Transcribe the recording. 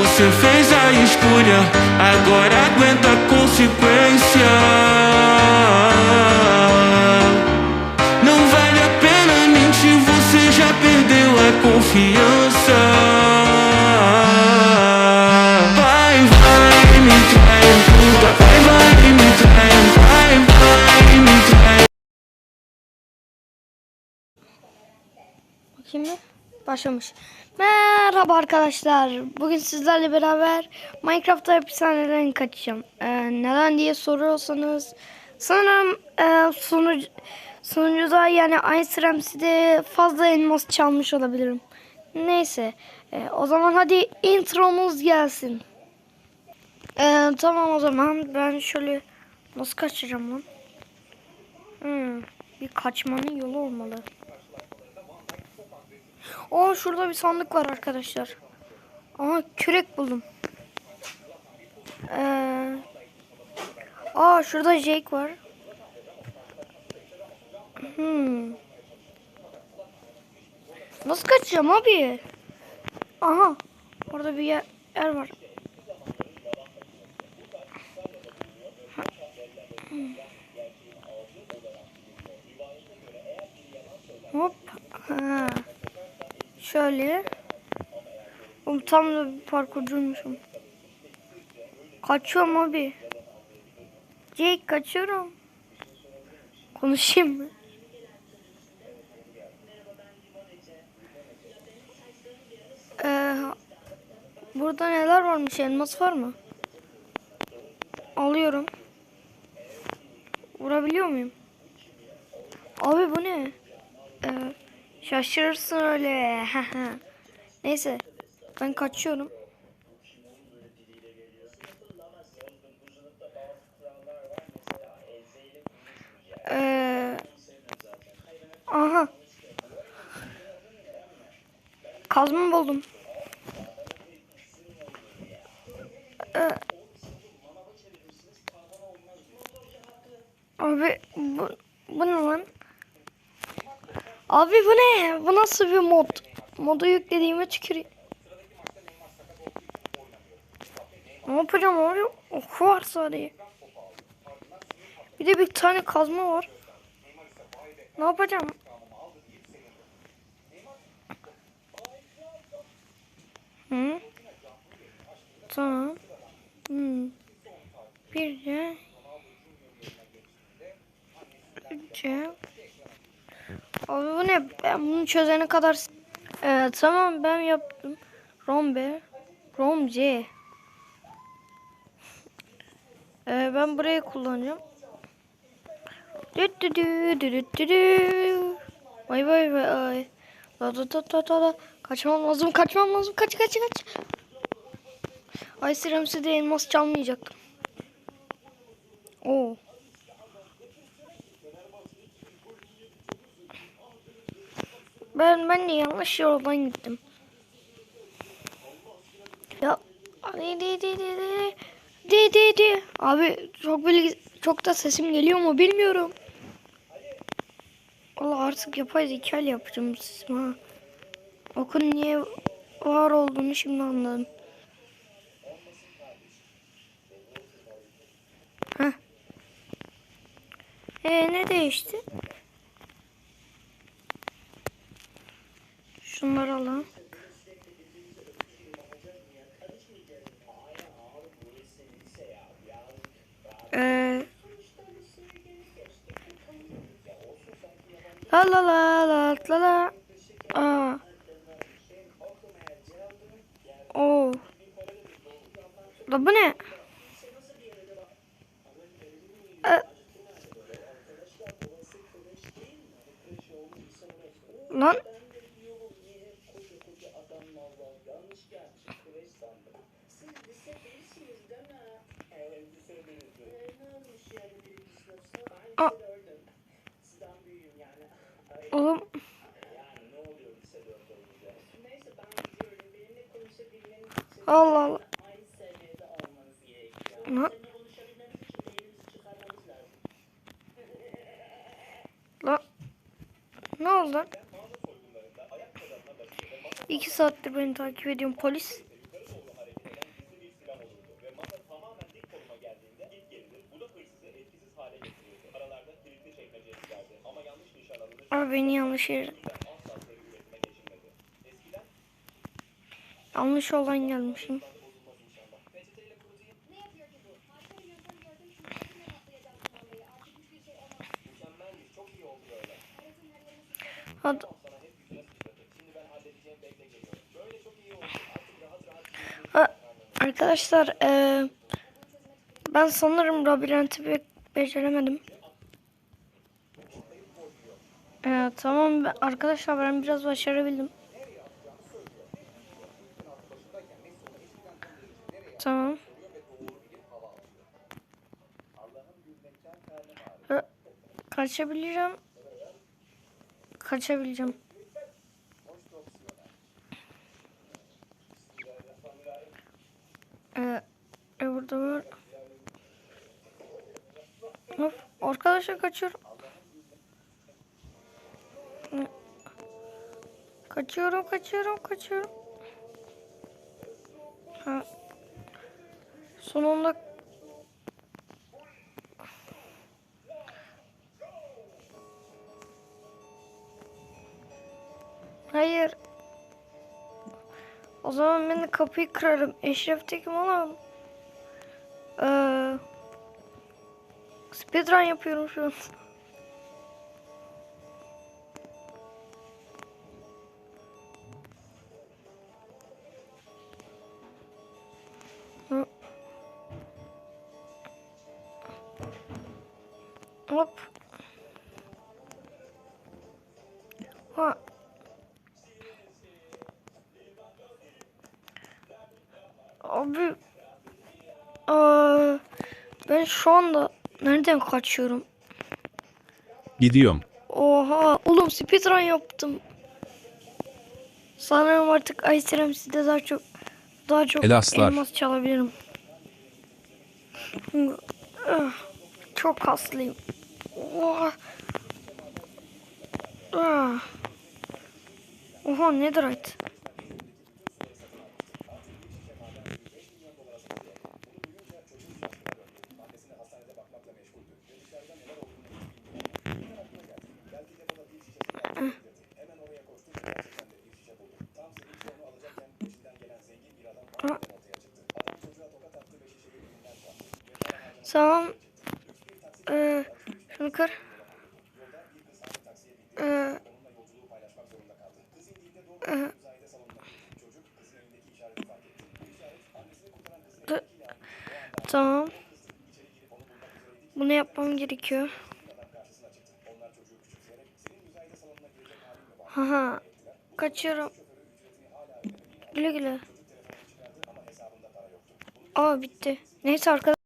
você fez a escolha, agora aguenta a consequência. Não vale a pena mentir, você já perdeu a confiança. Vai, vai, me trai, puta, vai, vai, me trai, vai, vai, me trai. Mı? Başlamış. Merhaba arkadaşlar. Bugün sizlerle beraber Minecraft'ta hapishaneden kaçacağım. Ee, neden diye soruyorsanız sanırım e, sunucu, sunucuda yani Ice Ramsey'de fazla elmas çalmış olabilirim. Neyse. e, o zaman hadi intromuz gelsin. Ee, tamam o zaman ben şöyle nasıl kaçacağım lan? Hmm, bir kaçmanın yolu olmalı. Aa şurada bir sandık var arkadaşlar. Aa kürek buldum. Ee, aa şurada Jake var. Hmm. Nasıl kaçacağım abi? Aha. Orada bir yer, yer var. Hop. Ha. Şöyle. Oğlum tam da bir parkurcuymuşum. Kaçıyorum abi. Jake kaçıyorum. Konuşayım mı? Ee, burada neler varmış? Elmas var mı? Alıyorum. Vurabiliyor muyum? Abi bu ne? Şaşırırsın öyle. Neyse. Ben kaçıyorum. Ee, aha. Kazma buldum. Ee, abi bu, bu ne lan? Abi bu ne? Bu nasıl bir mod? Modu yüklediğime tüküreyim. Ne yapacağım abi? Oku var sadece. Bir de bir tane kazma var. Ne yapacağım? Hı? Tamam. Hmm. Bir de de Abi bu ne? Ben bunu çözene kadar... Ee, tamam ben yaptım. Rombe. Romce. Ee, ben burayı kullanacağım. Düt düt düt düt düt. Vay vay vay. Da da da da da da. Kaçmam lazım, kaçmam lazım. Kaç kaç kaç. Ay Siremsi de elmas çalmayacaktım. Oo. Ben ben de yanlış yoldan gittim. Ya de de de de de de de abi çok böyle çok da sesim geliyor mu bilmiyorum. Allah artık yapay zeka ile yapacağım sesimi ha. Okun niye var olduğunu şimdi anladım. Heh. Ee, ne değişti? Şunları alalım. Ee, la la la la la la. Aa. Oo. La bu ne? Ee, lan. Aa. Oğlum. Allah Allah. Lan. Lan. Ne oldu? İki saattir beni takip ediyorum polis. Beni yanlış yere... Yanlış olan gelmişim. Hadi. Ha, arkadaşlar eee, ben sanırım labirenti be- beceremedim. Ee, tamam arkadaşlar ben biraz başarabildim. Tamam. Ee, kaçabileceğim. Kaçabileceğim. Ee, e burada var. Hop, arkadaşlar kaçıyorum. Kaçıyorum, kaçıyorum, kaçıyorum. Ha. Sonunda Hayır. O zaman ben de kapıyı kırarım. Eşref Tekim olamam. Ee, speedrun yapıyorum şu an. Hop. Ha. Abi. Aa, ben şu anda nereden kaçıyorum? Gidiyorum. Oha. Oğlum speedrun yaptım. Sanırım artık Ice sizde daha çok daha çok Elaslar. elmas çalabilirim. Çok kaslıyım. Oha. Ah. Oha netherite. Tamam. Ee, şunu kır. Ee, Tamam. Bunu yapmam gerekiyor. Haha. Kaçıyorum. Güle güle. Aa bitti. Neyse arkadaşlar.